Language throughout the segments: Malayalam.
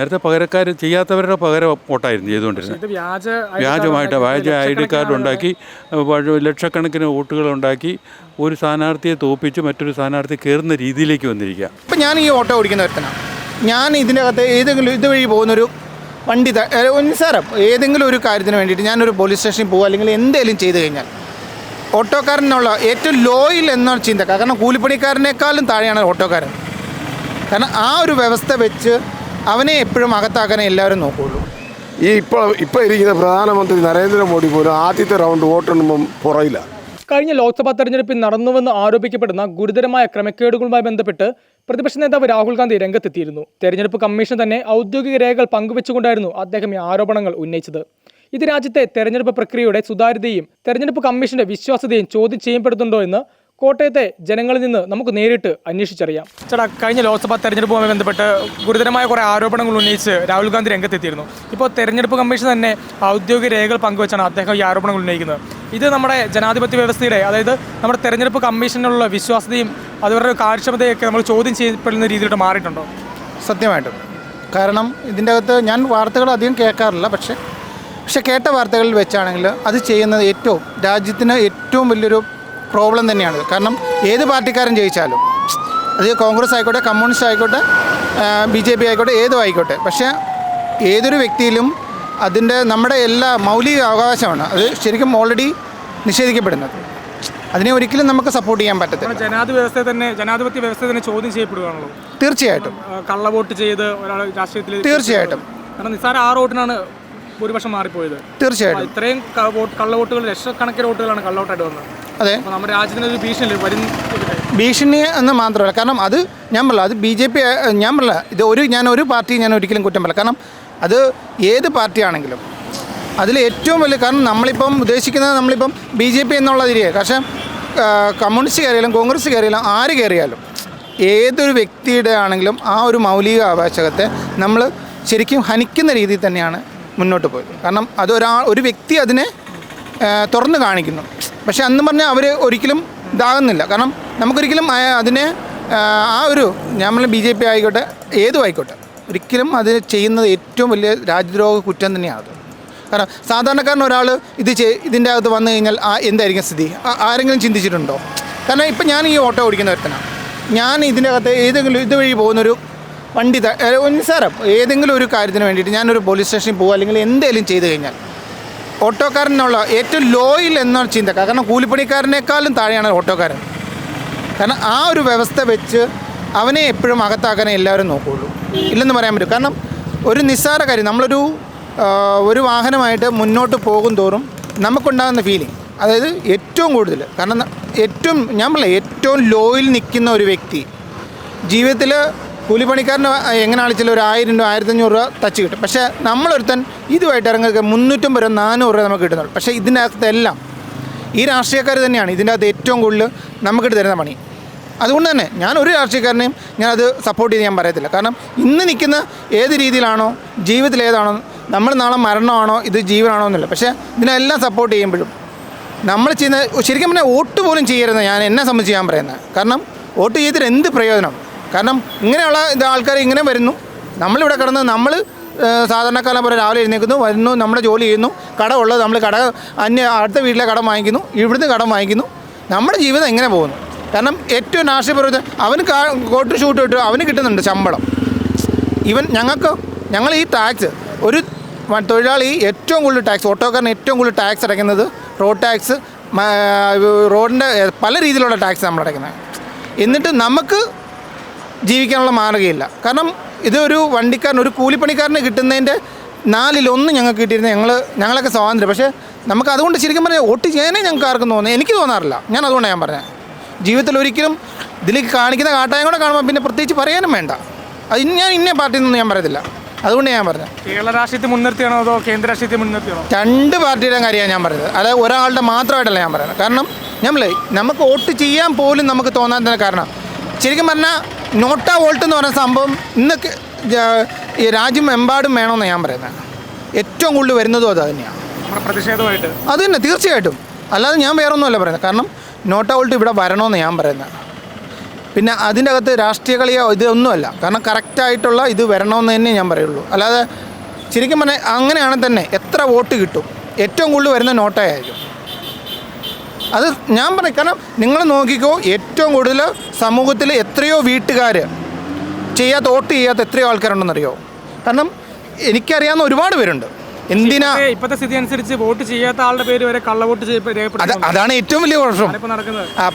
നേരത്തെ പകരക്കാർ ചെയ്യാത്തവരുടെ പകര വോട്ടായിരുന്നു ചെയ്തുകൊണ്ടിരുന്നത്. വ്യാജമായിട്ട് വ്യാജ ഐ ഡി കാർഡ് ഉണ്ടാക്കി ലക്ഷക്കണക്കിന് വോട്ടുകൾ ഉണ്ടാക്കി ഒരു സ്ഥാനാർത്ഥിയെ തോപ്പിച്ച് മറ്റൊരു സ്ഥാനാർത്ഥി കയറുന്ന രീതിയിലേക്ക് വന്നിരിക്കുക. ഇപ്പം ഞാൻ ഈ ഓട്ടോ ഓടിക്കുന്ന ഒരുത്തനാണ്. ഞാൻ ഇതിന്റെ അകത്ത് ഏതെങ്കിലും ഇതുവഴി പോകുന്നൊരു വണ്ടി നിസ്സാരം ഏതെങ്കിലും ഒരു കാര്യത്തിന് വേണ്ടിയിട്ട് ഞാനൊരു പോലീസ് സ്റ്റേഷനിൽ പോകുക അല്ലെങ്കിൽ എന്തെങ്കിലും ചെയ്തു കഴിഞ്ഞാൽ. ഓട്ടോക്കാരനുള്ള ഏറ്റവും ലോയിൽ എന്ന ചിന്ത. കാരണം കൂലിപ്പണിക്കാരനേക്കാളും താഴെയാണ് ഓട്ടോക്കാരൻ. കാരണം ആ ഒരു വ്യവസ്ഥ വെച്ച് അവനെ എപ്പോഴും അകത്താക്കാനേ എല്ലാവരും നോക്കുകയുള്ളൂ ഈ ഇപ്പോൾ ഇപ്പോൾ ഇരിക്കുന്ന പ്രധാനമന്ത്രി നരേന്ദ്രമോദി പോലും ആദ്യത്തെ റൗണ്ട് വോട്ടെണ്ണുമ്പം പുറയില്ല. കഴിഞ്ഞ ലോക്സഭാ തെരഞ്ഞെടുപ്പിൽ നടന്നുവെന്ന് ആരോപിക്കപ്പെടുന്ന ഗുരുതരമായ ക്രമക്കേടുകളുമായി ബന്ധപ്പെട്ട് പ്രതിപക്ഷ നേതാവ് രാഹുൽ ഗാന്ധി രംഗത്തെത്തിയിരുന്നു. തെരഞ്ഞെടുപ്പ് കമ്മീഷൻ തന്നെ ഔദ്യോഗിക രേഖകൾ പങ്കുവെച്ചുകൊണ്ടായിരുന്നു അദ്ദേഹം ഈ ആരോപണങ്ങൾ ഉന്നയിച്ചത്. ഇത് രാജ്യത്തെ തെരഞ്ഞെടുപ്പ് പ്രക്രിയയുടെ സുതാര്യതയും തെരഞ്ഞെടുപ്പ് കമ്മീഷന്റെ വിശ്വാസ്യതയും ചോദ്യം ചെയ്യപ്പെടുന്നുണ്ടോ എന്ന് കോട്ടയത്തെ ജനങ്ങളിൽ നിന്ന് നമുക്ക് നേരിട്ട് അന്വേഷിച്ചറിയാം. ചേട്ടാ കഴിഞ്ഞ ലോക്സഭാ തെരഞ്ഞെടുപ്പുമായി ബന്ധപ്പെട്ട് ഗുരുതരമായ കുറേ ആരോപണങ്ങൾ ഉന്നയിച്ച് രാഹുൽ ഗാന്ധി രംഗത്തെത്തിയിരുന്നു. ഇപ്പോൾ തെരഞ്ഞെടുപ്പ് കമ്മീഷൻ തന്നെ ഔദ്യോഗിക രേഖകൾ പങ്കുവച്ചാണ് അദ്ദേഹം ഈ ആരോപണങ്ങൾ ഉന്നയിക്കുന്നത്. ഇത് നമ്മുടെ ജനാധിപത്യ വ്യവസ്ഥയുടെ അതായത് നമ്മുടെ തെരഞ്ഞെടുപ്പ് കമ്മീഷനുള്ള വിശ്വാസ്യതയും അതുവരുടെ കാര്യക്ഷമതയൊക്കെ നമ്മൾ ചോദ്യം ചെയ്യപ്പെടുന്ന രീതിയിലോട്ട് മാറിയിട്ടുണ്ടോ? സത്യമായിട്ടും. കാരണം ഇതിന്റെ അകത്ത് ഞാൻ വാർത്തകൾ അധികം കേൾക്കാറില്ല പക്ഷേ പക്ഷേ കേട്ട വാർത്തകളിൽ വെച്ചാണെങ്കിൽ അത് ചെയ്യുന്നത് ഏറ്റവും രാജ്യത്തിന് ഏറ്റവും വലിയൊരു പ്രോബ്ലം തന്നെയാണ്. കാരണം ഏത് പാർട്ടിക്കാരൻ ജയിച്ചാലും. അത് കോൺഗ്രസ് ആയിക്കോട്ടെ കമ്മ്യൂണിസ്റ്റ് ആയിക്കോട്ടെ ബി ജെ പി ആയിക്കോട്ടെ ഏതും ആയിക്കോട്ടെ. പക്ഷേ ഏതൊരു വ്യക്തിയിലും അതിന്റെ നമ്മുടെ എല്ലാ മൗലിക അവകാശമാണ്. അത് ശരിക്കും ഓൾറെഡി നിഷേധിക്കപ്പെടുന്നത്. അതിനെ ഒരിക്കലും നമുക്ക് സപ്പോർട്ട് ചെയ്യാൻ പറ്റത്തില്ല. ജനാധിപത്യ വ്യവസ്ഥയെ തന്നെ ജനാധിപത്യ വ്യവസ്ഥയെ തന്നെ ചോദ്യം ചെയ്യപ്പെടുകയാണല്ലോ. തീർച്ചയായിട്ടും. കള്ള കള്ളവോട്ട് ചെയ്ത് ഒരാൾ രാഷ്ട്രീയത്തിൽ തീർച്ചയായിട്ടും. കാരണം നിസാര ആറ് വോട്ടിനാണ് ഭൂരിപക്ഷം മാറിപ്പോയത്. തീർച്ചയായിട്ടും. ഇത്രയും കള്ളവോട്ടുകൾ ലക്ഷക്കണക്കിന് വോട്ടുകളാണ് കള്ളവോട്ടായിട്ട് വന്നത്. അതെ. നമ്മുടെ രാജ്യത്തിന് ഒരു ഭീഷണി വരും ഭീഷണി എന്ന് മാത്രമല്ല കാരണം അത് ഞാൻ പറയില്ല അത് ബി ജെ പി ഞാൻ പറയില്ല ഇത് ഒരു ഞാൻ ഒരു പാർട്ടി ഞാൻ ഒരിക്കലും കുറ്റം പറയില്ല. കാരണം അത് ഏത് പാർട്ടിയാണെങ്കിലും അതിൽ ഏറ്റവും വലിയ കാരണം നമ്മളിപ്പം ഉദ്ദേശിക്കുന്നത് നമ്മളിപ്പം ബി ജെ പി എന്നുള്ള രീതിയാണ് പക്ഷേ കമ്മ്യൂണിസ്റ്റ് കയറിയാലും കോൺഗ്രസ് കയറിയാലും ആര് കയറിയാലും ഏതൊരു വ്യക്തിയുടെ ആണെങ്കിലും ആ ഒരു മൗലിക അവകാശത്തെ നമ്മൾ ശരിക്കും ഹനിക്കുന്ന രീതിയിൽ തന്നെയാണ് മുന്നോട്ട് പോയത്. കാരണം അതൊരാൾ ഒരു വ്യക്തി അതിനെ തുറന്ന് കാണിക്കുന്നു. പക്ഷെ അന്നും പറഞ്ഞാൽ അവർ ഒരിക്കലും ഇതാകുന്നില്ല. കാരണം നമുക്കൊരിക്കലും അതിനെ ആ, ഒരു നമ്മൾ ബി ജെ പി ആയിക്കോട്ടെ ഏതും ആയിക്കോട്ടെ ഒരിക്കലും അത് ചെയ്യുന്നത് ഏറ്റവും വലിയ രാജ്യദ്രോഹ കുറ്റം തന്നെയാണ് അത്. കാരണം സാധാരണക്കാരൻ ഒരാൾ ഇത് ചെയ് ഇതിന്റെ അകത്ത് വന്നു കഴിഞ്ഞാൽ ആ എന്തായിരിക്കും സ്ഥിതി? ആരെങ്കിലും ചിന്തിച്ചിട്ടുണ്ടോ? കാരണം ഇപ്പം ഞാൻ ഈ ഓട്ടോ ഓടിക്കുന്ന ഒരുത്തനാണ്. ഞാൻ ഇതിന്റെ അകത്ത് ഏതെങ്കിലും ഇതുവഴി പോകുന്നൊരു വണ്ടി നിസ്സാരം ഏതെങ്കിലും ഒരു കാര്യത്തിന് വേണ്ടിയിട്ട് ഞാനൊരു പോലീസ് സ്റ്റേഷനിൽ പോകുക അല്ലെങ്കിൽ എന്തെങ്കിലും ചെയ്തു കഴിഞ്ഞാൽ ഓട്ടോക്കാരനുള്ള ഏറ്റവും ലോയിൽ എന്ന ചിന്ത. കാരണം കൂലിപ്പണിക്കാരനേക്കാളും താഴെയാണ് ഓട്ടോക്കാരൻ. കാരണം ആ ഒരു വ്യവസ്ഥ വെച്ച് അവനെ എപ്പോഴും അകത്താക്കാനേ എല്ലാവരും നോക്കുകയുള്ളൂ ഇല്ലെന്ന് പറയാൻ പറ്റും. കാരണം ഒരു നിസ്സാര കാര്യം. നമ്മളൊരു ഒരു വാഹനമായിട്ട് മുന്നോട്ട് പോകും തോറും നമുക്കുണ്ടാകുന്ന ഫീലിംഗ് അതായത് ഏറ്റവും കൂടുതൽ. കാരണം ഏറ്റവും ഞാൻ പറയാം ഏറ്റവും ലോയിൽ നിൽക്കുന്ന ഒരു വ്യക്തി ജീവിതത്തിൽ കൂലിപ്പണിക്കാരന് എങ്ങനെ ആളിച്ചാലും ഒരു ആയിരം രൂപ ആയിരത്തഞ്ഞൂറ് രൂപ തച്ച് കിട്ടും. പക്ഷേ നമ്മളൊരുത്തൻ ഇതുമായിട്ട് ഇറങ്ങുക മുന്നൂറ്റമ്പത് രൂപ നാനൂറ് രൂപ നമുക്ക് കിട്ടുന്നുള്ളൂ. പക്ഷേ ഇതിന്റെ അകത്തെല്ലാം ഈ രാഷ്ട്രീയക്കാർ തന്നെയാണ്. ഇതിന്റെ അകത്ത് ഏറ്റവും കൂടുതൽ നമുക്കിട്ട് തരുന്ന പണി. അതുകൊണ്ട് തന്നെ ഞാൻ ഒരു രാഷ്ട്രീയക്കാരനെയും ഞാനത് സപ്പോർട്ട് ചെയ്ത് ഞാൻ പറയത്തില്ല. കാരണം ഇന്ന് നിൽക്കുന്ന ഏത് രീതിയിലാണോ ജീവിതത്തിൽ ഏതാണോ നമ്മൾ നാളെ മരണമാണോ ഇത് ജീവനാണോ എന്നില്ല. പക്ഷേ ഇതിനെല്ലാം സപ്പോർട്ട് ചെയ്യുമ്പോഴും നമ്മൾ ചെയ്യുന്ന ശരിക്കും പറഞ്ഞാൽ വോട്ട് പോലും ചെയ്യരുത് ഞാൻ എന്നെ സംബന്ധിച്ച് ഞാൻ പറയുന്നത്. കാരണം വോട്ട് ചെയ്തിട്ട് എന്ത് പ്രയോജനം? കാരണം ഇങ്ങനെയുള്ള ഇത് ആൾക്കാർ ഇങ്ങനെ വരുന്നു. നമ്മളിവിടെ കിടന്ന് നമ്മൾ സാധാരണക്കാലം പോലെ രാവിലെ എഴുന്നേൽക്കുന്നു വരുന്നു നമ്മുടെ ജോലി ചെയ്യുന്നു കട ഉള്ളത് നമ്മൾ കട അന്യ അടുത്ത വീട്ടിലെ കടം വാങ്ങിക്കുന്നു ഇവിടുന്ന് കടം വാങ്ങിക്കുന്നു. നമ്മുടെ ജീവിതം എങ്ങനെ പോകുന്നു? കാരണം ഏറ്റവും രാഷ്ട്രീയ പ്രവർത്തനം അവന് കോട്ട് ഷൂട്ട് ഇട്ട് അവന് കിട്ടുന്നുണ്ട് ശമ്പളം. ഇവൻ ഞങ്ങൾക്ക് ഞങ്ങൾ ഈ ടാക്സ് ഒരു തൊഴിലാളി ഏറ്റവും കൂടുതൽ ടാക്സ് ഓട്ടോക്കാരൻ ഏറ്റവും കൂടുതൽ ടാക്സ് അടയ്ക്കുന്നത് റോഡ് ടാക്സ് റോഡിന്റെ പല രീതിയിലുള്ള ടാക്സ് നമ്മൾ അടയ്ക്കുന്നത് എന്നിട്ട് നമുക്ക് ജീവിക്കാനുള്ള മാർഗമില്ല. കാരണം ഇതൊരു വണ്ടിക്കാരൻ ഒരു കൂലിപ്പണിക്കാരന് കിട്ടുന്നതിന്റെ നാലിലൊന്ന് ഞങ്ങൾക്ക് കിട്ടിയിരുന്നത് ഞങ്ങൾ ഞങ്ങളൊക്കെ സ്വാതന്ത്ര്യം. പക്ഷേ നമുക്ക് അതുകൊണ്ട് ശരിക്കും പറഞ്ഞാൽ വോട്ട് ചെയ്യാനേ ഞങ്ങൾക്ക് ആർക്കും തോന്നുന്നത് എനിക്ക് തോന്നാറില്ല. ഞാൻ അതുകൊണ്ടാണ് ഞാൻ പറഞ്ഞത്. ജീവിതത്തിൽ ഒരിക്കലും ഇതിലേക്ക് കാണിക്കുന്ന കാട്ടായം കൂടെ കാണുമ്പോൾ പിന്നെ പ്രത്യേകിച്ച് പറയാനും വേണ്ട. അത് ഞാൻ ഇന്ന പാർട്ടിയിൽ നിന്ന് ഞാൻ പറയത്തില്ല. അതുകൊണ്ട് ഞാൻ പറഞ്ഞത്. കേരള രാഷ്ട്രീയത്തെ മുൻനിർത്തിയാണോ അതോ കേന്ദ്ര രാഷ്ട്രീയത്തെ മുൻനിർത്തിയാണോ? രണ്ട് പാർട്ടിയുടെയും കാര്യമാണ് ഞാൻ പറയുന്നത് അതായത് ഒരാളുടെ മാത്രമായിട്ടല്ല ഞാൻ പറയുന്നത്. കാരണം നമ്മൾ നമുക്ക് വോട്ട് ചെയ്യാൻ പോലും നമുക്ക് തോന്നാൻ തന്നെ കാരണം ശരിക്കും പറഞ്ഞാൽ നോട്ട വോൾട്ട് എന്ന് പറയുന്ന സംഭവം ഇന്ന് ഈ രാജ്യം എമ്പാടും വേണമെന്ന് ഞാൻ പറയുന്നത് ഏറ്റവും കൂടുതൽ വരുന്നതും അത് തന്നെയാണ് പ്രതിഷേധമായിട്ട്. അത് തന്നെ തീർച്ചയായിട്ടും. അല്ലാതെ ഞാൻ വേറെ ഒന്നുമല്ല പറയുന്നത് കാരണം നോട്ട വോൾട്ട് ഇവിടെ വരണമെന്ന് ഞാൻ പറയുന്നത് പിന്നെ അതിന്റെ അകത്ത് രാഷ്ട്രീയ കളിയോ ഇതൊന്നുമല്ല കാരണം കറക്റ്റായിട്ടുള്ള ഇത് വരണമെന്ന് തന്നെ ഞാൻ പറയുള്ളൂ. അല്ലാതെ ശരിക്കും പറഞ്ഞാൽ അങ്ങനെയാണെങ്കിൽ തന്നെ എത്ര വോട്ട് കിട്ടും? ഏറ്റവും കൂടുതൽ വരുന്ന നോട്ടായിരിക്കും അത് ഞാൻ പറയും കാരണം നിങ്ങൾ നോക്കിക്കോ ഏറ്റവും കൂടുതൽ സമൂഹത്തിൽ എത്രയോ വീട്ടുകാർ ചെയ്യാത്ത വോട്ട് ചെയ്യാത്ത എത്രയോ ആൾക്കാരുണ്ടെന്നറിയോ? കാരണം എനിക്കറിയാവുന്ന ഒരുപാട് പേരുണ്ട്. എന്തിനാ? ഇപ്പത്തെ- ഇപ്പത്തെ സ്ഥിതി അനുസരിച്ച് വോട്ട് ചെയ്യാത്ത ആളുടെ പേര് വരെ കള്ളവോട്ട് വോട്ട് അതാണ് ഏറ്റവും വലിയ കുഴപ്പം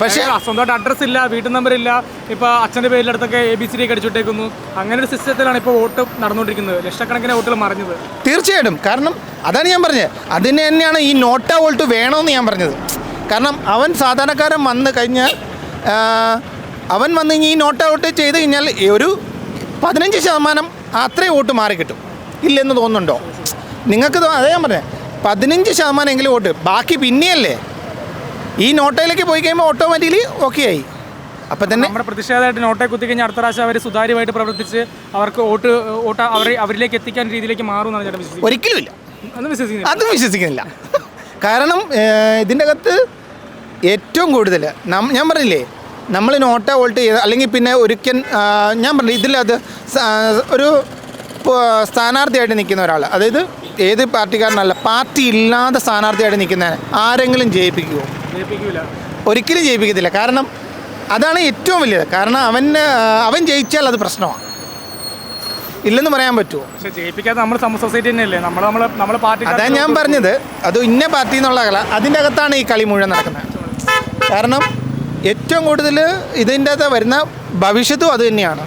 പക്ഷേ- സ്വന്തമായിട്ട് അഡ്രസ് ഇല്ല വീട്ടു നമ്പർ ഇല്ല ഇപ്പൊ അച്ഛന്റെ പേരിലടുത്തൊക്കെ എ ബി സി ഡി അടിച്ചിട്ടേക്കുന്നു അങ്ങനെ ഒരു സിസ്റ്റത്തിലാണ് ഇപ്പോൾ വോട്ട് നടന്നുകൊണ്ടിരിക്കുന്നത്. ലക്ഷക്കണക്കിന് വോട്ടുകൾ മറിഞ്ഞത്. തീർച്ചയായിട്ടും. കാരണം അതാണ് ഞാൻ പറഞ്ഞത്. അതിന് തന്നെയാണ് ഈ നോട്ടാ വോട്ട് വേണമെന്ന് ഞാൻ പറഞ്ഞത്. കാരണം അവൻ സാധാരണക്കാരൻ വന്നു കഴിഞ്ഞാൽ അവൻ വന്ന് ഇനി ഈ നോട്ട് ഔട്ട് ചെയ്ത് കഴിഞ്ഞാൽ ഒരു പതിനഞ്ച് ശതമാനം അത്രയും വോട്ട് മാറി കിട്ടും. ഇല്ലെന്ന് തോന്നുന്നുണ്ടോ? നിങ്ങൾക്ക് അതേ ഞാൻ പറഞ്ഞത് പതിനഞ്ച് ശതമാനം എങ്കിലും വോട്ട്. ബാക്കി പിന്നെയല്ലേ ഈ നോട്ടയിലേക്ക് പോയി കഴിയുമ്പോൾ ഓട്ടോമാറ്റിക്കലി ഓക്കെ ആയി. അപ്പം തന്നെ നമ്മുടെ പ്രതിഷേധമായിട്ട് നോട്ടെ കുത്തി കഴിഞ്ഞാൽ അടുത്ത പ്രാവശ്യം അവർ സുതാര്യമായിട്ട് പ്രവർത്തിച്ച് അവർക്ക് വോട്ട് വോട്ട് അവരെ അവരിലേക്ക് എത്തിക്കാൻ രീതിയിലേക്ക് മാറും എന്നാണ് ചേട്ടൻ വിശ്വസിക്കുന്നത്. അത് വിശ്വസിക്കുന്നത് അതും വിശ്വസിക്കുന്നില്ല. കാരണം ഇതിന്റെ അകത്ത് ഏറ്റവും കൂടുതൽ നം ഞാൻ പറഞ്ഞില്ലേ നമ്മൾ നോട്ട വോൾട്ട് ചെയ്ത് അല്ലെങ്കിൽ പിന്നെ ഒരിക്കൽ ഞാൻ പറഞ്ഞു ഇതിലത് ഒരു സ്ഥാനാർത്ഥിയായിട്ട് നിൽക്കുന്ന ഒരാൾ അതായത് ഏത് പാർട്ടിക്കാരനല്ല പാർട്ടി ഇല്ലാതെ സ്ഥാനാർത്ഥിയായിട്ട് നിൽക്കുന്ന ആരെങ്കിലും ജയിപ്പിക്കുമോ ജയിപ്പിക്കില്ല ഒരിക്കലും ജയിപ്പിക്കത്തില്ല. കാരണം അതാണ് ഏറ്റവും വലിയത്. കാരണം അവൻ അവൻ ജയിച്ചാൽ അത് പ്രശ്നമാണ്. ഇല്ലെന്ന് പറയാൻ പറ്റുമോ? പക്ഷെ നമ്മൾ സൊസൈറ്റി തന്നെയല്ലേ? നമ്മൾ പാർട്ടി അതാ ഞാൻ പറഞ്ഞത്. അത് ഇന്ന പാർട്ടി എന്നുള്ള കല. അതിന്റെ അകത്താണ് ഈ കളി മുഴുവൻ നടക്കുന്നത്. കാരണം ഏറ്റവും കൂടുതൽ ഇതിന്റെ അകത്ത് വരുന്ന ഭവിഷ്യത്തും അത് തന്നെയാണ്.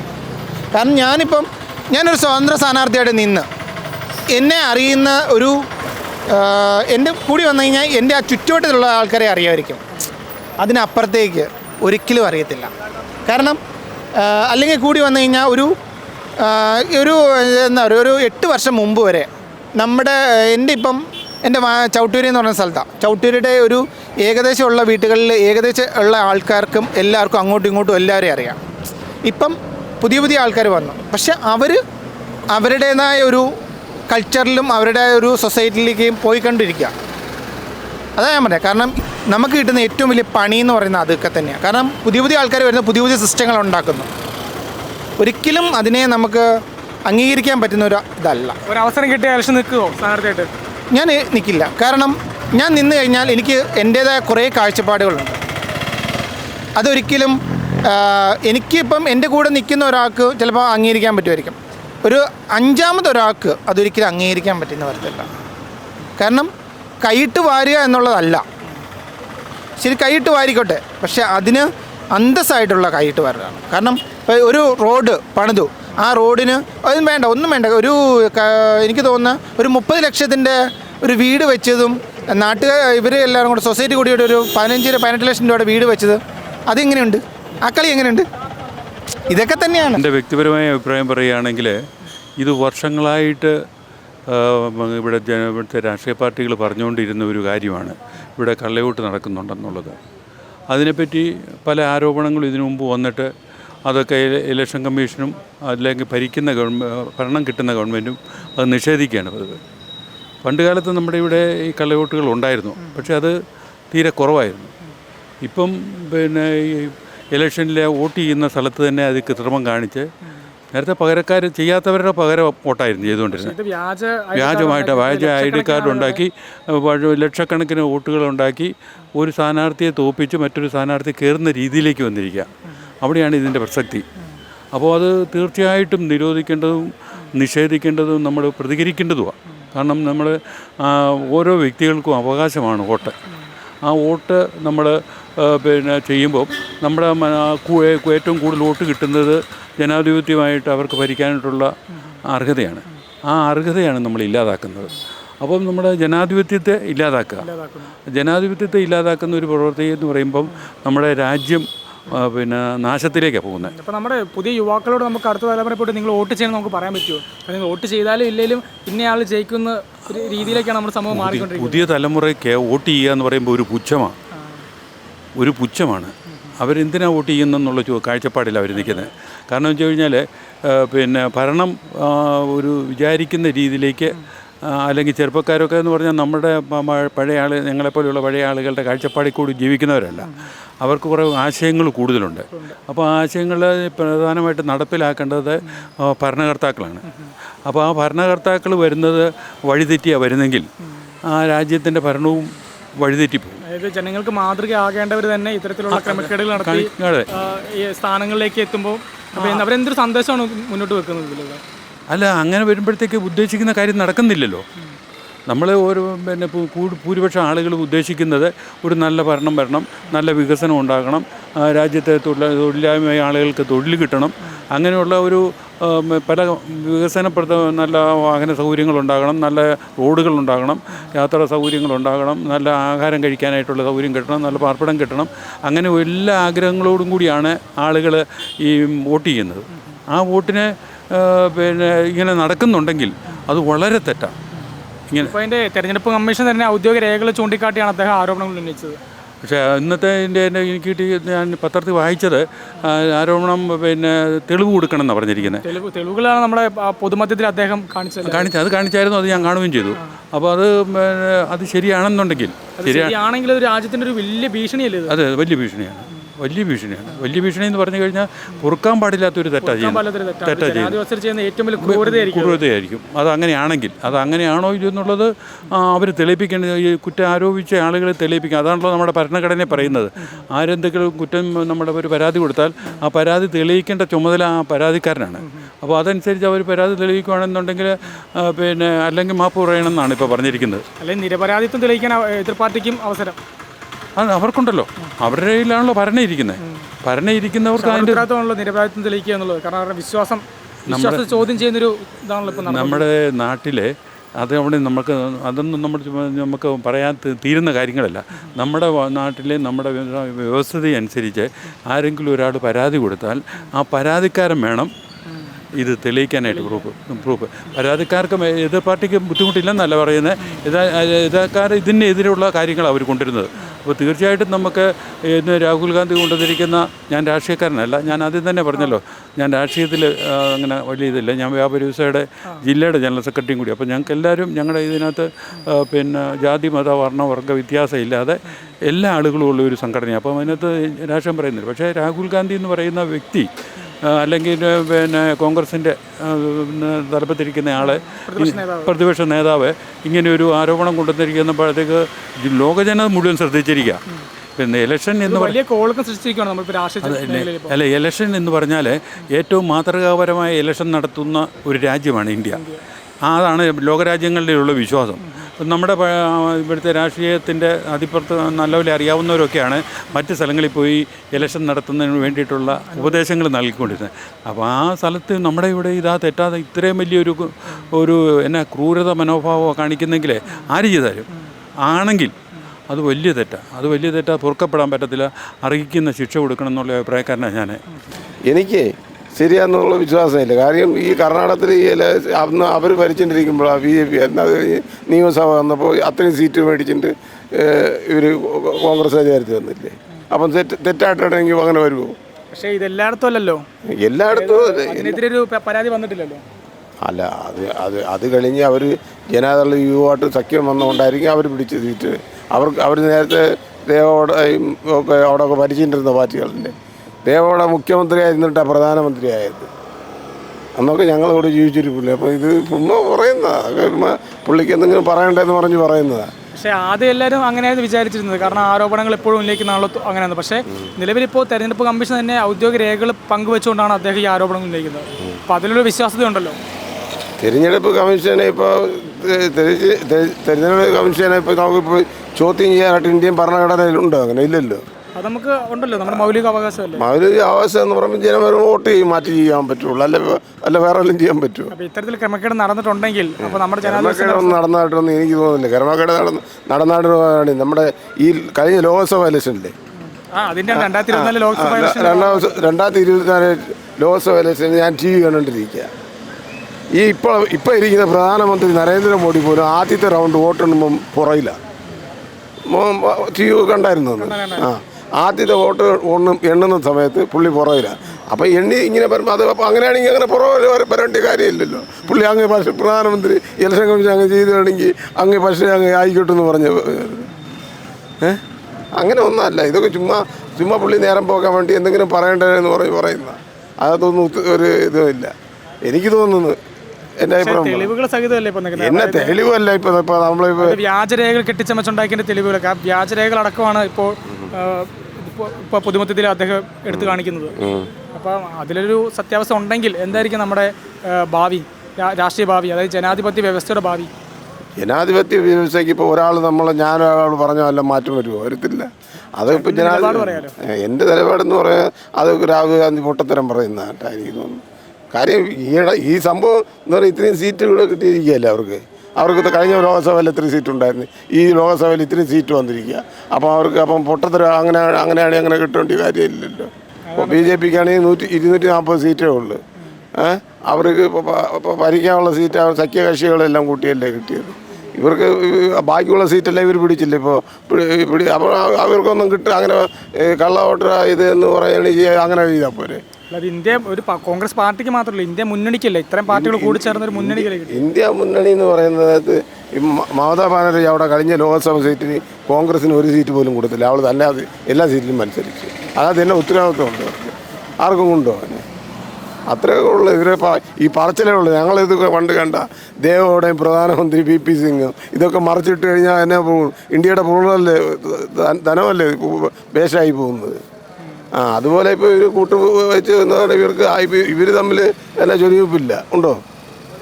കാരണം ഞാനിപ്പം ഞാനൊരു സ്വതന്ത്ര സ്ഥാനാർത്ഥിയായിട്ട് നിന്ന് എന്നെ അറിയുന്ന ഒരു എന്റെ കൂടി വന്നു കഴിഞ്ഞാൽ എന്റെ ആ ചുറ്റുവട്ടത്തിലുള്ള ആൾക്കാരെ അറിയാമായിരിക്കും. അതിനപ്പുറത്തേക്ക് ഒരിക്കലും അറിയത്തില്ല. കാരണം അല്ലെങ്കിൽ കൂടി വന്നു കഴിഞ്ഞാൽ ഒരു ഒരു എന്താ പറയുക ഒരു എട്ട് വർഷം മുമ്പ് വരെ നമ്മുടെ എന്റെ ഇപ്പം എന്റെ ചവിട്ടൂരി എന്ന് പറയുന്ന സ്ഥലത്താണ് ചവിട്ടൂരിയുടെ ഒരു ഏകദേശം ഉള്ള വീട്ടുകളിൽ ഏകദേശം ഉള്ള ആൾക്കാർക്കും എല്ലാവർക്കും അങ്ങോട്ടും ഇങ്ങോട്ടും എല്ലാവരെയും അറിയാം. ഇപ്പം പുതിയ പുതിയ ആൾക്കാർ വന്നു. പക്ഷെ അവർ അവരുടേതായ ഒരു കൾച്ചറിലും അവരുടെ ഒരു സൊസൈറ്റിയിലേക്കും പോയിക്കൊണ്ടിരിക്കുക. അതാണ് ഞാൻ പറയാം കാരണം നമുക്ക് കിട്ടുന്ന ഏറ്റവും വലിയ പണി എന്ന് പറയുന്നത് അതൊക്കെ തന്നെയാണ് കാരണം പുതിയ പുതിയ ആൾക്കാർ വരുന്ന പുതിയ പുതിയ സിസ്റ്റങ്ങൾ ഉണ്ടാക്കുന്നു. ഒരിക്കലും അതിനെ നമുക്ക് അംഗീകരിക്കാൻ പറ്റുന്ന ഒരു ഇതല്ല. ഒരു അവസരം കിട്ടിയ ഇലക്ഷൻ നിൽക്കുമോ സ്ഥാനാർത്ഥിയായിട്ട്? ഞാൻ നിൽക്കില്ല കാരണം ഞാൻ നിന്ന് കഴിഞ്ഞാൽ എനിക്ക് എന്റേതായ കുറേ കാഴ്ചപ്പാടുകളുണ്ട്. അതൊരിക്കലും എനിക്കിപ്പം എന്റെ കൂടെ നിൽക്കുന്ന ഒരാൾക്ക് ചിലപ്പോൾ അംഗീകരിക്കാൻ പറ്റുമായിരിക്കും. ഒരു അഞ്ചാമതൊരാൾക്ക് അതൊരിക്കലും അംഗീകരിക്കാൻ പറ്റുന്ന വരത്തില്ല കാരണം കൈയിട്ട് വാരുക എന്നുള്ളതല്ല. ശരി കൈയിട്ട് വാരിക്കോട്ടെ. പക്ഷെ അതിന് അന്തസ്സായിട്ടുള്ള കൈയിട്ട് വരുകയാണ് കാരണം ഒരു റോഡ് പണിതു. ആ റോഡിന് അതും വേണ്ട ഒന്നും വേണ്ട. ഒരു എനിക്ക് തോന്നുന്ന ഒരു മുപ്പത് ലക്ഷത്തിന്റെ ഒരു വീട് വെച്ചതും നാട്ടുകാർ ഇവർ എല്ലാവരും കൂടെ സൊസൈറ്റി കൂടിയിട്ട് ഒരു പതിനഞ്ച് പതിനെട്ട് ലക്ഷം രൂപയുടെ വീട് വെച്ചത് അതെങ്ങനെയുണ്ട്? ആ കളി എങ്ങനെയുണ്ട്? ഇതൊക്കെ തന്നെയാണ്. എന്റെ വ്യക്തിപരമായ അഭിപ്രായം പറയുകയാണെങ്കിൽ ഇത് വർഷങ്ങളായിട്ട് ഇവിടെ ഇവിടുത്തെ രാഷ്ട്രീയ പാർട്ടികൾ പറഞ്ഞുകൊണ്ടിരുന്ന ഒരു കാര്യമാണ്. ഇവിടെ കള്ളയോട്ട് നടക്കുന്നുണ്ടെന്നുള്ളത്. അതിനെപ്പറ്റി പല ആരോപണങ്ങളും ഇതിനു മുമ്പ് വന്നിട്ട് അതൊക്കെ ഇലക്ഷൻ കമ്മീഷനും അല്ലെങ്കിൽ ഭരിക്കുന്ന ഗവൺമെന്റ് ഭരണം കിട്ടുന്ന ഗവൺമെന്റും അത് നിഷേധിക്കുകയാണ് പതിവ്. പണ്ട് കാലത്ത് നമ്മുടെ ഇവിടെ ഈ കള്ളവോട്ടുകൾ ഉണ്ടായിരുന്നു. പക്ഷേ അത് തീരെ കുറവായിരുന്നു. ഇപ്പം പിന്നെ ഈ ഇലക്ഷനിലെ വോട്ട് ചെയ്യുന്ന സ്ഥലത്ത് തന്നെ അത് കൃത്രിമം കാണിച്ച് നേരത്തെ പകരക്കാർ ചെയ്യാത്തവരുടെ പകരം വോട്ടായിരുന്നു ചെയ്തുകൊണ്ടിരുന്നത്. വ്യാജമായിട്ട് വ്യാജ ഐ ഡി കാർഡ് ഉണ്ടാക്കി ലക്ഷക്കണക്കിന് വോട്ടുകൾ ഉണ്ടാക്കി ഒരു സ്ഥാനാർത്ഥിയെ തോപ്പിച്ച് മറ്റൊരു സ്ഥാനാർത്ഥി കയറുന്ന രീതിയിലേക്ക് വന്നിരിക്കുക. അവിടെയാണ് ഇതിന്റെ പ്രസക്തി. അപ്പോൾ അത് തീർച്ചയായിട്ടും നിരോധിക്കേണ്ടതും നിഷേധിക്കേണ്ടതും നമ്മൾ പ്രതികരിക്കേണ്ടതുമാണ് കാരണം നമ്മൾ ഓരോ വ്യക്തികൾക്കും അവകാശമാണ് വോട്ട്. ആ വോട്ട് നമ്മൾ പിന്നെ ചെയ്യുമ്പോൾ നമ്മുടെ ഏറ്റവും കൂടുതൽ വോട്ട് കിട്ടുന്നത് ജനാധിപത്യമായിട്ട് അവർക്ക് ഭരിക്കാനായിട്ടുള്ള അർഹതയാണ്. ആ അർഹതയാണ് നമ്മൾ ഇല്ലാതാക്കുന്നത്. അപ്പം നമ്മുടെ ജനാധിപത്യത്തെ ഇല്ലാതാക്കുക. ജനാധിപത്യത്തെ ഇല്ലാതാക്കുന്ന ഒരു പ്രവൃത്തി എന്ന് പറയുമ്പം നമ്മുടെ രാജ്യം പിന്നെ നാശത്തിലേക്കാണ് പോകുന്നത് അപ്പോൾ നമ്മുടെ പുതിയ യുവാക്കളോട് നമുക്ക് അടുത്ത തലമുറ പോയിട്ട് നിങ്ങൾ വോട്ട് ചെയ്യണം നമുക്ക് പറയാൻ പറ്റുമോ? അല്ലെങ്കിൽ നിങ്ങൾ വോട്ട് ചെയ്താലും ഇല്ലെങ്കിലും ഇന്നയാൾ ജയിക്കുന്ന ഒരു രീതിയിലേക്കാണ് നമ്മുടെ സമൂഹം മാറിക്കൊണ്ടിരിക്കുന്നത്. പുതിയ തലമുറയ്ക്ക് വോട്ട് ചെയ്യുക എന്ന് പറയുമ്പോൾ ഒരു പുച്ഛമാണ് ഒരു പുച്ഛമാണ്. അവരെന്തിനാണ് വോട്ട് ചെയ്യുന്നെന്നുള്ള കാഴ്ചപ്പാടില്ല അവർ നിൽക്കുന്നത് കാരണം വെച്ച് കഴിഞ്ഞാൽ പിന്നെ ഭരണം ഒരു വിചാരിക്കുന്ന രീതിയിലേക്ക് അല്ലെങ്കിൽ ചെറുപ്പക്കാരൊക്കെ എന്ന് പറഞ്ഞാൽ നമ്മുടെ പഴയ ആൾ ഞങ്ങളെപ്പോലെയുള്ള പഴയ ആളുകളുടെ കാഴ്ചപ്പാടിൽ കൂടി ജീവിക്കുന്നവരല്ല. അവർക്ക് കുറേ ആശയങ്ങൾ കൂടുതലുണ്ട്. അപ്പോൾ ആ ആശയങ്ങൾ പ്രധാനമായിട്ട് നടപ്പിലാക്കേണ്ടത് ഭരണകർത്താക്കളാണ്. അപ്പോൾ ആ ഭരണകർത്താക്കൾ വരുന്നത് വഴിതെറ്റിയാണ് വരുന്നെങ്കിൽ ആ രാജ്യത്തിന്റെ ഭരണവും വഴിതെറ്റിപ്പോകും അതായത് ജനങ്ങൾക്ക് മാതൃകയാകേണ്ടവർ തന്നെ ഇത്തരത്തിലുള്ള ക്രമക്കേടുകൾ നടത്തി സ്ഥാനങ്ങളിലേക്ക് എത്തുമ്പോൾ അവരെന്തൊരു സന്ദേശമാണ് മുന്നോട്ട് വെക്കുന്നത് ഇതിലൂടെ? അല്ല അങ്ങനെ വരുമ്പോഴത്തേക്ക് ഉദ്ദേശിക്കുന്ന കാര്യം നടക്കുന്നില്ലല്ലോ. നമ്മൾ ഒരു പിന്നെ ഭൂരിപക്ഷം ആളുകൾ ഉദ്ദേശിക്കുന്നത് ഒരു നല്ല ഭരണം വരണം നല്ല വികസനം ഉണ്ടാകണം രാജ്യത്തെ തൊഴിൽ തൊഴിലില്ലായ്മ ആളുകൾക്ക് തൊഴിൽ കിട്ടണം അങ്ങനെയുള്ള ഒരു പല വികസനപ്രദ നല്ല വാഹന സൗകര്യങ്ങൾ ഉണ്ടാകണം നല്ല റോഡുകൾ ഉണ്ടാകണം യാത്രാ സൗകര്യങ്ങൾ ഉണ്ടാകണം നല്ല ആഹാരം കഴിക്കാനായിട്ടുള്ള സൗകര്യം കിട്ടണം നല്ല പാർപ്പിടം കിട്ടണം അങ്ങനെ എല്ലാ ആഗ്രഹങ്ങളോടും കൂടിയാണ് ആളുകൾ ഈ വോട്ട് ചെയ്യുന്നത്. ആ വോട്ടിന് പിന്നെ ഇങ്ങനെ നടക്കുന്നുണ്ടെങ്കിൽ അത് വളരെ തെറ്റാണ് ഇങ്ങനെ ഇപ്പോൾ അതിന്റെ തെരഞ്ഞെടുപ്പ് കമ്മീഷൻ തന്നെ ഔദ്യോഗിക രേഖകൾ ചൂണ്ടിക്കാട്ടിയാണ് അദ്ദേഹം ആരോപണങ്ങൾ ഉന്നയിച്ചത്. പക്ഷേ ഇന്നത്തെ എന്റെ എനിക്ക് കിട്ടി ഞാൻ പത്രത്തിൽ വായിച്ചത് ആരോപണം പിന്നെ തെളിവ് കൊടുക്കണം എന്നാണ് പറഞ്ഞിരിക്കുന്നത് തെളിവ് തെളിവുകളാണ് നമ്മുടെ പൊതുമധ്യത്തിൽ അദ്ദേഹം കാണിച്ചത്. കാണിച്ചത് അത് കാണിച്ചായിരുന്നു അത് ഞാൻ കാണുകയും ചെയ്തു. അപ്പോൾ അത് അത് ശരിയാണെന്നുണ്ടെങ്കിൽ ശരിയാണെങ്കിൽ ഒരു രാജ്യത്തിന്റെ ഒരു വലിയ ഭീഷണിയല്ലേ അതെ വലിയ ഭീഷണിയാണ്. വലിയ ഭീഷണിയാണ് വലിയ ഭീഷണി എന്ന് പറഞ്ഞു കഴിഞ്ഞാൽ പൊറുക്കാൻ പാടില്ലാത്തൊരു തെറ്റാ ചെയ്യുന്നത്. തെറ്റാ. ചെയ്യുന്നത്. ക്രൂരതയായിരിക്കും അത്. അങ്ങനെയാണെങ്കിൽ അത് അങ്ങനെയാണോ ഇല്ലെന്നുള്ളത് അവർ തെളിയിപ്പിക്കേണ്ടത് ഈ കുറ്റം ആരോപിച്ച ആളുകളെ തെളിയിപ്പിക്കുക അതാണല്ലോ നമ്മുടെ ഭരണഘടന പറയുന്നത്. ആരെന്തെങ്കിലും കുറ്റം നമ്മുടെ ഒരു പരാതി കൊടുത്താൽ ആ പരാതി തെളിയിക്കേണ്ട ചുമതല ആ പരാതിക്കാരനാണ്. അപ്പോൾ അതനുസരിച്ച് അവർ പരാതി തെളിയിക്കുകയാണെന്നുണ്ടെങ്കിൽ പിന്നെ അല്ലെങ്കിൽ മാപ്പ് പറയണമെന്നാണ് ഇപ്പോൾ പറഞ്ഞിരിക്കുന്നത്. അല്ലെങ്കിൽ നിരപരാധിത്വം തെളിയിക്കാൻ എതിർ പാർട്ടിക്കും അവസരം. അത് അവർക്കുണ്ടല്ലോ. അവരുടെ കയ്യിലാണല്ലോ ഭരണ ഇരിക്കുന്നത്. ഭരണ ഇരിക്കുന്നവർക്ക് അതിന്റെ നിരപരാധിത്വം തെളിയിക്കുക എന്നുള്ളത്. കാരണം അവരുടെ വിശ്വാസം വിശ്വാസത്തെ ചോദ്യം ചെയ്യുന്നൊരു ഇതാണല്ലോ നമ്മുടെ നാട്ടിലെ അത് അവിടെ നമുക്ക് അതൊന്നും നമ്മൾ നമുക്ക് പറയാൻ തീരുന്ന കാര്യങ്ങളല്ല. നമ്മുടെ നാട്ടിലെ നമ്മുടെ വ്യ- വ്യവസ്ഥിതി അനുസരിച്ച് ആരെങ്കിലും ഒരാൾ പരാതി കൊടുത്താൽ ആ പരാതിക്കാരൻ വേണം ഇത് തെളിയിക്കാനായിട്ട് പ്രൂഫ് പ്രൂഫ്. പരാതിക്കാർക്ക് എതിർ പാർട്ടിക്ക് ബുദ്ധിമുട്ടില്ലെന്നല്ല പറയുന്നത്. ഇതാ ഇതാക്കാർ ഇതിനെതിരെയുള്ള കാര്യങ്ങളാണ് അവർ കൊണ്ടുവരുന്നത്. അപ്പോൾ തീർച്ചയായിട്ടും നമുക്ക് ഇന്ന് രാഹുൽ ഗാന്ധി കൊണ്ടുവന്നിരിക്കുന്ന ഞാൻ രാഷ്ട്രീയക്കാരനല്ല ഞാൻ ആദ്യം തന്നെ പറഞ്ഞല്ലോ ഞാൻ രാഷ്ട്രീയത്തിൽ അങ്ങനെ വലിയ ഇതില്ല. ഞാൻ വ്യാപാരി ദിവസയുടെ ജില്ലയുടെ ജനറൽ സെക്രട്ടറിയും കൂടി. അപ്പോൾ ഞങ്ങൾക്ക് എല്ലാവരും ഞങ്ങളുടെ ഇതിനകത്ത് പിന്നെ ജാതി മത വർണ വർഗ വ്യത്യാസം ഇല്ലാതെ എല്ലാ ആളുകളും ഉള്ള ഒരു സംഘടനയാണ്. അപ്പം അതിനകത്ത് രാഷ്ട്രം പറയുന്നില്ല. പക്ഷേ രാഹുൽ ഗാന്ധി എന്ന് പറയുന്ന വ്യക്തി അല്ലെങ്കിൽ പിന്നെ കോൺഗ്രസിന്റെ തലപ്പത്തിരിക്കുന്ന ആൾ പ്രതിപക്ഷ നേതാവ്. ഇങ്ങനെ ഒരു ആരോപണം കൊണ്ടുവന്നിരിക്കുന്നപ്പോഴത്തേക്ക് ലോകജനത മുഴുവൻ ശ്രദ്ധിച്ചിരിക്കുക പിന്നെ ഇലക്ഷൻ എന്ന് മേഖലയിൽ അല്ല ഇലക്ഷൻ എന്ന് പറഞ്ഞാൽ ഏറ്റവും മാതൃകാപരമായ ഇലക്ഷൻ നടത്തുന്ന ഒരു രാജ്യമാണ് ഇന്ത്യ. അതാണ് ലോകരാജ്യങ്ങളിലുള്ള വിശ്വാസം. നമ്മുടെ ഇവിടുത്തെ രാഷ്ട്രീയത്തിന്റെ അതിപ്പുറത്ത് നല്ലപോലെ അറിയാവുന്നവരൊക്കെയാണ് മറ്റ് സ്ഥലങ്ങളിൽ പോയി ഇലക്ഷൻ നടത്തുന്നതിന് വേണ്ടിയിട്ടുള്ള ഉപദേശങ്ങൾ നൽകിക്കൊണ്ടിരുന്നത്. അപ്പോൾ ആ സ്ഥലത്ത് നമ്മുടെ ഇവിടെ ഇതാ തെറ്റാതെ ഇത്രയും വലിയൊരു ഒരു എന്നാ ക്രൂരത മനോഭാവമോ കാണിക്കുന്നെങ്കിൽ ആര് ചെയ്താലും ആണെങ്കിൽ അത് വലിയ തെറ്റാണ് അത് വലിയ തെറ്റാ. പൊറുക്കപ്പെടാൻ പറ്റത്തില്ല. അർഹിക്കുന്ന ശിക്ഷ കൊടുക്കണം എന്നുള്ള അഭിപ്രായക്കാരനാണ് ഞാൻ. എനിക്ക് ശരിയാന്നുള്ള വിശ്വാസമില്ല. കാര്യം ഈ കർണാടകത്തിൽ ഈ അന്ന് അവർ ഭരിച്ചുകൊണ്ടിരിക്കുമ്പോഴാണ് ബി ജെ പി. എന്നത് നിയമസഭ വന്നപ്പോൾ അത്രയും സീറ്റ് മേടിച്ചിട്ട് ഇവർ കോൺഗ്രസ് അധികാരത്തിൽ വന്നില്ലേ? അപ്പം തെറ്റ് തെറ്റായിട്ടാണെങ്കിൽ അങ്ങനെ വരുമോ പക്ഷേ ഇതെല്ലായിടത്തും അല്ലല്ലോ. എല്ലായിടത്തും പരാതി വന്നിട്ടില്ലല്ലോ. അല്ല അത് അത് അത് കഴിഞ്ഞ് അവർ ജനാദള യുവായിട്ട് സഖ്യം വന്നുകൊണ്ടായിരിക്കും അവർ പിടിച്ച സീറ്റ്. അവർക്ക് അവർ നേരത്തെ ദേവോടെയും ഒക്കെ അവിടെ ഒക്കെ ഭരിച്ചിട്ടിരുന്ന പാർട്ടികളുണ്ട്. ദേവോട മുഖ്യമന്ത്രി ആയിരുന്നിട്ടാണ് പ്രധാനമന്ത്രിയായത്. അന്നൊക്കെ ഞങ്ങളോട് ജീവിച്ചിരിപ്പില്ല. അപ്പോൾ ഇത് ചുമ്മാ പറയുന്നതാണ് പുള്ളിക്ക് എന്തെങ്കിലും പറയണ്ടെന്ന് പറഞ്ഞ് പറയുന്നതാണ് പക്ഷേ ആദ്യം എല്ലാവരും അങ്ങനെയായിരുന്നു വിചാരിച്ചിരുന്നത്. കാരണം ആരോപണങ്ങൾ എപ്പോഴും ഉന്നയിക്കുന്നതാണല്ലോ അങ്ങനെയാണ് പക്ഷേ നിലവിലിപ്പോൾ തെരഞ്ഞെടുപ്പ് കമ്മീഷൻ തന്നെ ഔദ്യോഗിക രേഖകൾ പങ്കുവെച്ചുകൊണ്ടാണ് അദ്ദേഹം ഈ ആരോപണങ്ങൾ ഉന്നയിക്കുന്നത്. അപ്പോൾ അതിലൊരു വിശ്വാസ്യത ഉണ്ടല്ലോ തിരഞ്ഞെടുപ്പ് കമ്മീഷനെ ഇപ്പോൾ തിരഞ്ഞെടുപ്പ് കമ്മീഷനെ ഇപ്പോൾ നമുക്കിപ്പോൾ ചോദ്യം ചെയ്യാനായിട്ട് ഇന്ത്യൻ ഭരണഘടനയിലുണ്ടോ അങ്ങനെ ഇല്ലല്ലോ. അത് നമുക്ക് ഉണ്ടല്ലോ നമ്മുടെ മൗലിക അവകാശമല്ലേ മൗലിക അവകാശം എന്ന് പറയുമ്പോൾ ജനവരും വോട്ട് ചെയ്യും മാറ്റി ചെയ്യാൻ പറ്റുള്ളൂ. അല്ല അല്ല വേറെ എല്ലാം ചെയ്യാൻ പറ്റുമോ? അപ്പോൾ ഇത്തരത്തിൽ ക്രമക്കേട് നടന്നിട്ടുണ്ടെങ്കിൽ അപ്പോൾ നമ്മുടെ ജനാധിപത്യം നടന്നതായിട്ടൊന്നും എനിക്ക് തോന്നുന്നില്ല. ക്രമക്കേട് നടന്ന് നടന്നായിട്ട് നമ്മുടെ ഈ കഴിഞ്ഞ ലോക്സഭ ഇലക്ഷനിലെ രണ്ടായിരത്തി ഇരുപത്തിനാല് ലോക്സഭ ഇലക്ഷനിൽ ഞാൻ ടി വി കണ്ടുകൊണ്ടിരിക്കുക ഈ ഇപ്പോൾ ഇപ്പോൾ ഇരിക്കുന്ന പ്രധാനമന്ത്രി നരേന്ദ്രമോദി പോലും ആദ്യത്തെ റൗണ്ട് വോട്ടെണ്ണുമ്പം പുറയില്ല. ടി വി കണ്ടായിരുന്നു? ആ. ആദ്യത്തെ വോട്ട് ഒന്നും എണ്ണുന്ന സമയത്ത് പുള്ളി പുറകിലാണ് അപ്പോൾ എണ്ണി ഇങ്ങനെ വരുമ്പോൾ അത് അപ്പോൾ അങ്ങനെയാണെങ്കിൽ അങ്ങനെ പുറകെ വരേണ്ട കാര്യമില്ലല്ലോ. പുള്ളി അങ്ങ് പക്ഷേ പ്രധാനമന്ത്രി ഇലക്ഷൻ കമ്മീഷൻ അങ്ങ് ചെയ്തതാണെങ്കിൽ അങ്ങ് പക്ഷേ അങ്ങ് ആയിക്കോട്ടെ എന്ന് പറഞ്ഞ് ഏ? അങ്ങനെ ഒന്നല്ല ഇതൊക്കെ ചുമ്മാ ചുമ്മാ പുള്ളി നേരം പോകാൻ വേണ്ടി എന്തെങ്കിലും പറയേണ്ടതെന്ന് പറഞ്ഞ് പറയുന്ന. അതൊന്നും ഒരു ഇതുമില്ല. എനിക്ക് തോന്നുന്നു എന്റെ അഭിപ്രായം പറ. തെളിവുകൾ സഹിതമല്ലേ ഇപ്പൊ നിൽക്കുന്നത്? എന്നെ തെളിവല്ല ഇപ്പൊ ഇപ്പൊ വ്യാജരേഖകൾ കെട്ടിച്ചമച്ചുണ്ടാക്കിയതിന്റെ തെളിവുകളൊക്കെ ആ വ്യാജരേഖകൾ അടക്കമാണ് ഇപ്പോൾ ഇപ്പോൾ പൊതുമധ്യത്തിൽ അദ്ദേഹം എടുത്തു കാണിക്കുന്നത്. അപ്പം അതിലൊരു സത്യാവസ്ഥ ഉണ്ടെങ്കിൽ എന്തായിരിക്കും നമ്മുടെ ആ, ഭാവി? രാ- രാഷ്ട്രീയ ഭാവി അതായത് ജനാധിപത്യ വ്യവസ്ഥയുടെ ഭാവി. ജനാധിപത്യ വ്യവസ്ഥയ്ക്ക് ഇപ്പോൾ ഒരാൾ നമ്മൾ ഞാൻ ഒരാൾ പറഞ്ഞ വല്ല മാറ്റം വരുമോ? വരത്തില്ല. അത് ഇപ്പം ജനാധിപത്യ എന്റെ നിലപാടെന്ന് പറയാൻ അത് രാഹുൽ ഗാന്ധി പൊട്ടത്തരം തോന്നുന്നു. കാര്യം ഈയിടെ ഈ സംഭവം എന്ന് പറയുക ഇത്രയും സീറ്റുകൾ കിട്ടിയിരിക്കുകയല്ലേ അവർക്ക്? അവർക്ക് കഴിഞ്ഞ ലോകസഭയിൽ ഇത്രയും സീറ്റ് ഉണ്ടായിരുന്നു. ഈ ലോകസഭയിൽ ഇത്രയും സീറ്റ് വന്നിരിക്കുക. അപ്പോൾ അവർക്ക് അപ്പം പൊട്ടത്തരം അങ്ങനെ അങ്ങനെയാണെങ്കിൽ അങ്ങനെ കിട്ടേണ്ട കാര്യമില്ലല്ലോ. അപ്പോൾ ബി ജെ പിക്കാണെങ്കിൽ നൂറ്റി ഇരുന്നൂറ്റി നാൽപ്പത് സീറ്റേ ഉള്ളൂ അവർക്ക് ഭരിക്കാനുള്ള സീറ്റ് സഖ്യകക്ഷികളെല്ലാം കൂട്ടിയല്ലേ കിട്ടിയത്. ഇവർക്ക് ബാക്കിയുള്ള സീറ്റെല്ലാം ഇവർ പിടിച്ചില്ല? ഇപ്പോൾ പിടി അപ്പോൾ അവർക്കൊന്നും കിട്ടുക അങ്ങനെ ഏ, കള്ള വോട്ടർ ഇത് എന്ന് പറയുകയാണെങ്കിൽ അങ്ങനെ ചെയ്താൽ പോരെ. അല്ലാതെ ഇന്ത്യ ഒരു കോൺഗ്രസ് പാർട്ടിക്ക് മാത്രമല്ല ഇന്ത്യ മുന്നണിക്കല്ലേ? ഇത്രയും പാർട്ടികൾ കൂടി ചേർന്ന ഒരു മുന്നണിക്കല്ലേ ഇന്ത്യ മുന്നണി എന്ന് പറയുന്നത് മമതാ ബാനർജി അവിടെ കഴിഞ്ഞ ലോക്സഭ സീറ്റിന് കോൺഗ്രസിന് ഒരു സീറ്റ് പോലും കൊടുത്തില്ല. അവൾ തന്നെ എല്ലാ സീറ്റിലും മത്സരിച്ചു. അതായത് തന്നെ ഉത്തരവാദിത്വമുണ്ട് അവർക്ക് ആർക്കും കൊണ്ടുപോകാൻ അത്രയൊക്കെ ഉള്ളു. ഇവരെ ഈ പറച്ചിലേ ഉള്ളൂ. ഞങ്ങളിത് പണ്ട് കണ്ട. ദേവോടെയും പ്രധാനമന്ത്രി പി പി സിംഗും. ഇതൊക്കെ മറച്ചിട്ട് കഴിഞ്ഞാൽ എന്നെ പോകും? ഇന്ത്യയുടെ പൂർണമല്ലേ ധ- ധനമല്ലേ വേഷമായി പോകുന്നത്? ആ അതുപോലെ ഇപ്പോൾ ഇവർ കൂട്ട് വെച്ച് എന്താണ് ഇവർക്ക് ഇവർ തമ്മിൽ എല്ലാ ചൊരിവെപ്പില്ല ഉണ്ടോ?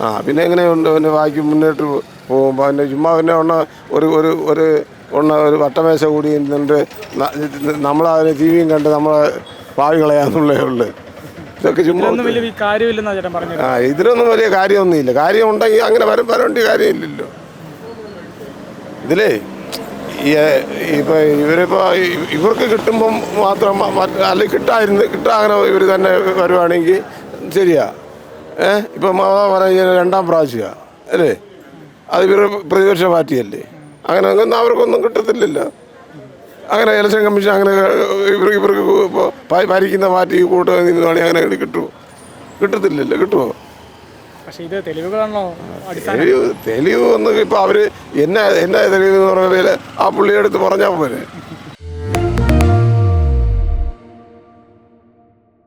ആ പിന്നെ എങ്ങനെയുണ്ട്? പിന്നെ ബാക്കി മുന്നോട്ട് പോകുമ്പോൾ പിന്നെ ചുമ്മാ പിന്നെ ഉണ്ണ ഒരു ഒരു ഒരു ഉണ്ണ ഒരു വട്ടമേശ കൂടി നിന്നിട്ട് നമ്മളതിനെ ടി വിയും കണ്ട് നമ്മളെ ഭാവി കളയാന്നുള്ളേ ഉള്ളു. ഇതൊക്കെ ചുമ്മാ ആ ഇതിലൊന്നും വലിയ കാര്യമൊന്നുമില്ല. കാര്യം ഉണ്ടെങ്കിൽ അങ്ങനെ വരും വരേണ്ട കാര്യമില്ലല്ലോ. ഇതിലേ ഈ ഇവരിപ്പോ ഇവരിപ്പോൾ ഇവർക്ക് കിട്ടുമ്പം മാത്രം അല്ലെങ്കിൽ കിട്ടായിരുന്നു കിട്ടാ അങ്ങനെ ഇവർ തന്നെ വരുവാണെങ്കിൽ ശരിയാ. ഏഹ് ഇപ്പം മാതാ പറയുന്ന രണ്ടാം പ്രാവശ്യമാണ് അല്ലേ? അത് ഇവർ പ്രതിപക്ഷ പാർട്ടിയല്ലേ? അങ്ങനെ അങ്ങനെ അവർക്കൊന്നും കിട്ടത്തില്ലല്ലോ. അങ്ങനെ ഇലക്ഷൻ കമ്മീഷൻ അങ്ങനെ ഇവർ ഇവർക്ക് ഇപ്പോൾ ഭരിക്കുന്ന പാർട്ടി കൂട്ട് നിന്നുവാണെങ്കിൽ അങ്ങനെ കിട്ടുമോ കിട്ടത്തില്ലല്ലോ കിട്ടുമോ പക്ഷെ ഇത് തെളിവുകളാണോ അടിസ്ഥാന തെളിവ് തെളിവ് ഒന്നും ഇപ്പം അവർ എന്നാ എന്നാ തെളിവ് എന്ന് പറഞ്ഞാൽ ആ പുള്ളിയെടുത്ത് പറഞ്ഞാൽ പോലെ